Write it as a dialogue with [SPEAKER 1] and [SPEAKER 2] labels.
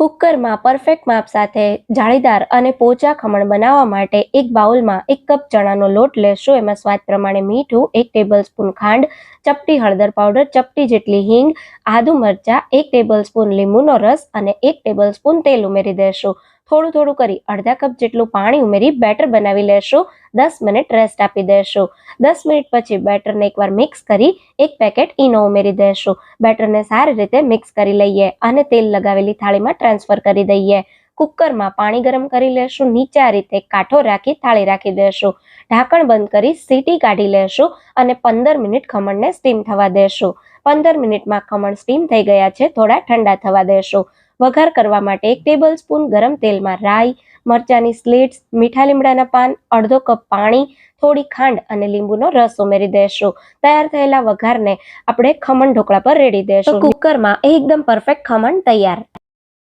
[SPEAKER 1] કુકરમાં પરફેક્ટ માપ સાથે જાળીદાર અને પોચા ખમણ બનાવવા માટે એક બાઉલમાં એક કપ ચણાનો લોટ લેશો. એમાં સ્વાદ પ્રમાણે મીઠું, એક ટેબલ સ્પૂન ખાંડ, ચપટી હળદર પાવડર ચપટી જેટલી હિંગ, આદુ મરચા, એક ટેબલ સ્પૂન લીંબુનો રસ અને એક ટેબલ સ્પૂન તેલ ઉમેરી દેશો. થોડું થોડું કરી અડધા કપ જેટલું પાણી ઉમેરી બેટર બનાવી લેશો. દસ મિનિટ રેસ્ટ આપી દેશો. દસ મિનિટ પછી બેટરને એકવાર મિક્સ કરી એક પેકેટ ઈનો ઉમેરી દેશો. બેટરને સારી રીતે મિક્સ કરી લઈએ અને તેલ લગાવેલી થાળીમાં ટ્રાન્સફર કરી દઈએ. કુકરમાં પાણી ગરમ કરી લેશું. નીચે આ રીતે કાંઠો રાખી થાળી રાખી દેશો. ઢાંકણ બંધ કરી સીટી કાઢી લેશું અને પંદર મિનિટ ખમણને સ્ટીમ થવા દેશું. પંદર મિનિટમાં ખમણ સ્ટીમ થઈ ગયા છે. થોડા ઠંડા થવા દેશું. વઘાર કરવા માટે એક ટેબલ સ્પૂન ગરમ તેલમાં રાઈ, મરચાની સ્લીટ્સ મીઠા લીમડાના પાન, અડધો કપ પાણી, થોડી ખાંડ અને લીંબુનો રસ ઉમેરી દેશું. તૈયાર થયેલા વઘારને આપણે ખમણ ઢોકળા પર રેડી દેશું. કુકરમાં એકદમ પરફેક્ટ ખમણ તૈયાર.